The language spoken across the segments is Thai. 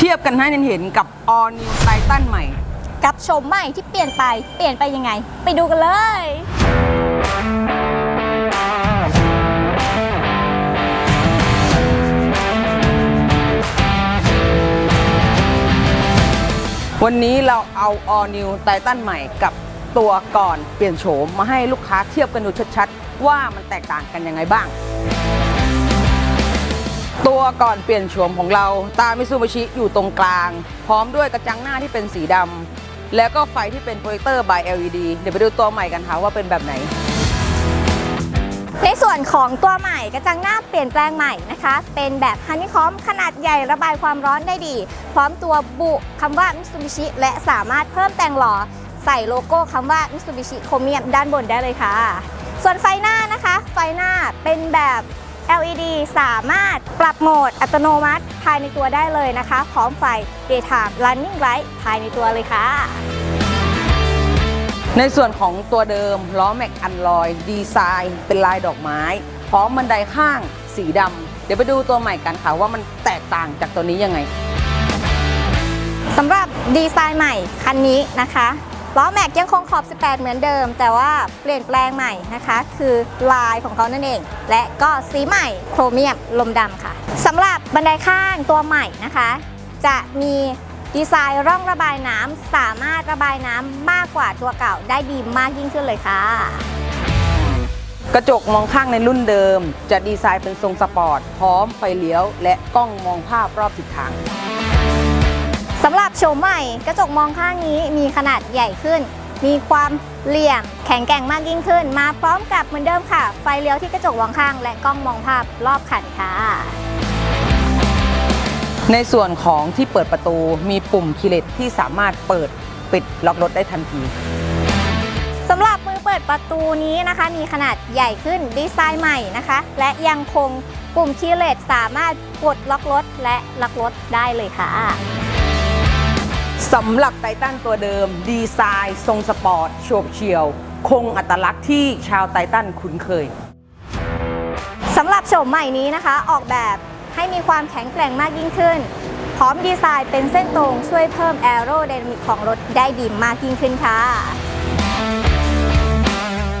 เทียบกันให้เห็นกับ All New Titan ใหม่ กับโฉมใหม่ที่เปลี่ยนไป เปลี่ยนไปยังไง ไปดูกันเลย วันนี้เราเอา All New Titan ใหม่กับตัวก่อนเปลี่ยนโฉมมาให้ลูกค้าเทียบกันดูชัดๆว่ามันแตกต่างกันยังไงบ้าง ตัวก่อนเปลี่ยนโฉมของเราตามิซูบิชิอยู่ตรงกลาง พร้อมด้วยกระจังหน้าที่เป็นสีดำแล้วก็ไฟที่เป็นโปรเจคเตอร์ by LED เดี๋ยวไปดูตัวใหม่กันค่ะว่าเป็นแบบไหน ในส่วนของตัวใหม่กระจังหน้าเปลี่ยนแปลงใหม่นะคะ เป็นแบบฮันนี่คอมขนาดใหญ่ระบายความร้อนได้ดี พร้อมตัวบุคำว่า Mitsubishi และสามารถเพิ่มแต่งหล่อใส่โลโก้คำว่า Mitsubishi Chromium ด้านบนได้เลยค่ะ ส่วนไฟหน้านะคะ ไฟหน้าเป็นแบบ LED สามารถปรับโหมดอัตโนมัติภายในตัวได้เลยนะคะ พร้อมไฟ Daytime Running Light ภายในตัวเลยค่ะ ในส่วนของตัวเดิมล้อแม็กอันลอยดีไซน์เป็นลายดอกไม้ พร้อมบันไดข้างสีดำเดี๋ยวไปดูตัวใหม่กันค่ะว่ามันแตกต่างจากตัวนี้ยังไงสำหรับดีไซน์ใหม่คันนี้นะคะ ล้อแม็กยังคงขอบ 18 เหมือนเดิม แต่ว่าเปลี่ยนแปลงใหม่นะคะ คือลายของเขานั่นเอง และก็สีใหม่โครเมียมลมดำค่ะสำหรับบันไดข้างตัวใหม่นะคะ จะมีดีไซน์ร่องระบายน้ำสามารถระบายน้ำมากกว่าตัวเก่าได้ดีมากยิ่งขึ้นเลยค่ะ กระจกมองข้างในรุ่นเดิม จะดีไซน์เป็นทรงสปอร์ต พร้อมไฟเลี้ยว และกล้องมองภาพรอบทิศทาง หรับโฉมใหม่ กระจกมองข้างนี้มีขนาดใหญ่ขึ้น มีความเหลี่ยมแข็งแกร่งมากยิ่งขึ้น มาพร้อมกับเหมือนเดิมค่ะ ไฟเลี้ยวที่กระจกมองข้าง และกล้องมองภาพรอบคันค่ะ ในส่วนของที่เปิดประตูมีปุ่มคีย์เลตที่สามารถเปิดปิดล็อกรถได้ทันทีสำหรับมือเปิดประตูนี้นะคะ มีขนาดใหญ่ขึ้นดีไซน์ใหม่นะคะ และยังคงปุ่มคีย์เลสสามารถกดล็อกรถและล็อกรถได้เลยค่ะ สำหรับไททันตัวเดิม ดีไซน์ทรงสปอร์ตโฉบเฉี่ยว คงอัตลักษณ์ที่ชาวไททันคุ้นเคย สำหรับโฉมใหม่นี้นะคะออกแบบให้มีความแข็งแกร่งมากยิ่งขึ้น พร้อมดีไซน์เป็นเส้นตรงช่วยเพิ่มแอโร d y นามิกของรถได้ดีมากยิ่งขึ้นค่ะ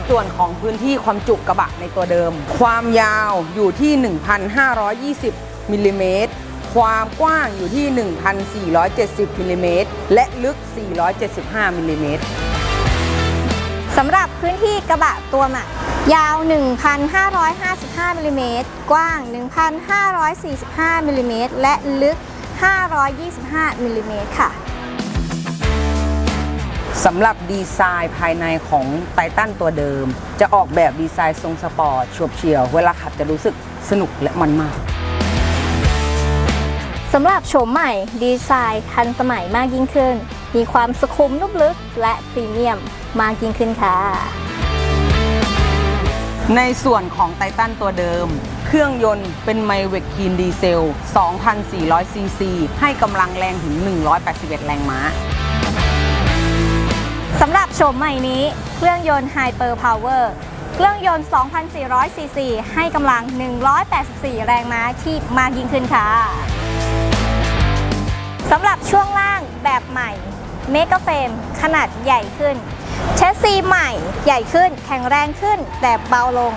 ส่วนของพื้นที่ความจุกระบะในตัวเดิม ความยาวอยู่ที่ 1,520มิลลิเมตร ความกว้างอยู่ที่ 1,470มิลลิเมตรและลึก 475มิลลิเมตรสำหรับพื้นที่กระบะตัวใหม่ยาว 1,555มิลลิเมตรกว้าง 1,545มิลลิเมตรและลึก 525มิลลิเมตรค่ะสำหรับดีไซน์ภายในของไททันตัวเดิม จะออกแบบดีไซน์ทรงสปอร์ตโฉบเฉี่ยว เวลาขับจะรู้สึกสนุกและมันมาก สำหรับโฉมใหม่ดีไซน์ทันสมัยมากยิ่งขึ้น มีความสุขุมนุ่มลึกและพรีเมียมมากยิ่งขึ้นค่ะ ในส่วนของไททันตัวเดิม เครื่องยนต์เป็นไมเวกคีนดีเซล 2,400 ซีซี ให้กำลังแรงถึง 181 แรงม้าสำหรับโฉมใหม่นี้ เครื่องยนต์ Hyper Power เครื่องยนต์ 2,400 ซีซี ให้กำลัง 184 แรงม้าที่มากยิ่งขึ้นค่ะ สำหรับช่วงล่างแบบใหม่เมกะเฟรมขนาดใหญ่ขึ้นเชสซีใหม่ใหญ่ขึ้น แข็งแรงขึ้น แต่เบาลง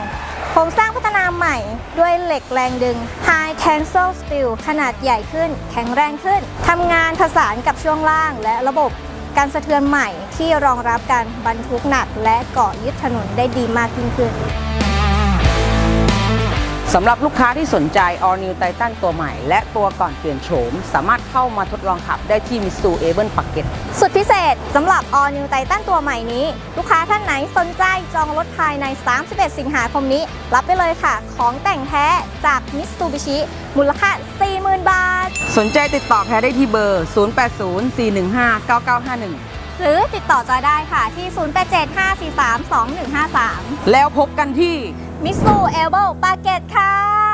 โครงสร้างพัฒนาใหม่ด้วยเหล็กแรงดึง High Tensile Steel ขนาดใหญ่ขึ้น แข็งแรงขึ้นทำงานผสานกับช่วงล่างและระบบการสะเทือนใหม่ที่รองรับการบรรทุกหนักและเกาะยึดถนนได้ดีมากยิ่งขึ้น สำหรับลูกค้าที่สนใจ All New Titan ตัวใหม่ และตัวก่อนเปลี่ยนโฉม สามารถเข้ามาทดลองขับได้ที่ Mitsu a v e n p a c k e t สุดพิเศษสำหรับ All New Titan ตัวใหม่นี้ ลูกค้าท่านไหนสนใจจองรถภายใน 31 สิงหาคมนี้ รับไปเลยค่ะ ของแต่งแท้จาก Mitsubishi มูลค่า 40,000 บาท สนใจติดต่อแพรได้ที่เบอร์ 0804159951หรือติดต่อจอยได้ค่ะที่ 0875432153 แล้วพบกันที่ มิโซะแอลเบิลปาเกตค่ะ